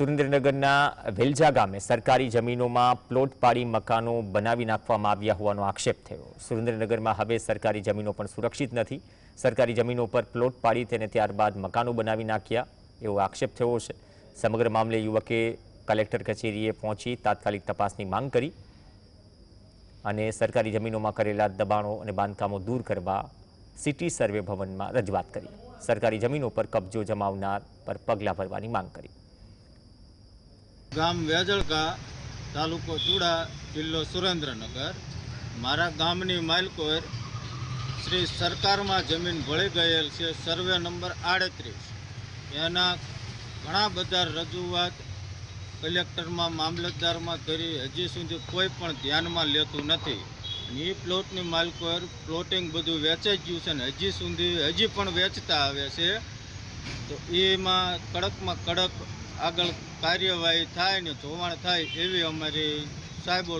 સુરેન્દ્રનગરના વેલજા ગામે સરકારી જમીનોમાં પ્લોટ પાડી મકાનો બનાવી નાખવામાં આવ્યા હોવાનો આક્ષેપ થયો. સુરેન્દ્રનગરમાં હવે સરકારી જમીનો પણ સુરક્ષિત નથી. સરકારી જમીનો પર પ્લોટ પાડી તેને ત્યારબાદ મકાનો બનાવી નાખ્યા એવો આક્ષેપ થયો છે. સમગ્ર મામલે યુવકે કલેક્ટર કચેરીએ પહોંચી તાત્કાલિક તપાસની માંગ કરી અને સરકારી જમીનોમાં કરેલા દબાણો અને બાંધકામો દૂર કરવા સિટી સર્વે ભવનમાં રજૂઆત કરી. સરકારી જમીનો પર કબજો જમાવનાર પર પગલાં ભરવાની માંગ કરી. ગામ વેજળકા તાલુકો ચૂડા જિલ્લો સુરેન્દ્રનગર. મારા ગામની માલકોર શ્રી સરકારમાં જમીન ભળી ગયેલ છે, સર્વે નંબર આડત્રીસ. એના ઘણા બધા રજૂઆત કલેક્ટરમાં, મામલતદારમાં કરી, હજી સુધી કોઈ પણ ધ્યાનમાં લેતું નથી. અને એ પ્લોટની માલકોર પ્લોટિંગ બધું વેચાઈ ગયું છે ને, હજી સુધી, હજી પણ વેચતા આવે છે. તો એમાં કડકમાં કડક આગળ કાર્યવાહી થાય ને ધોવાણ થાય એવી અમારી સાહેબો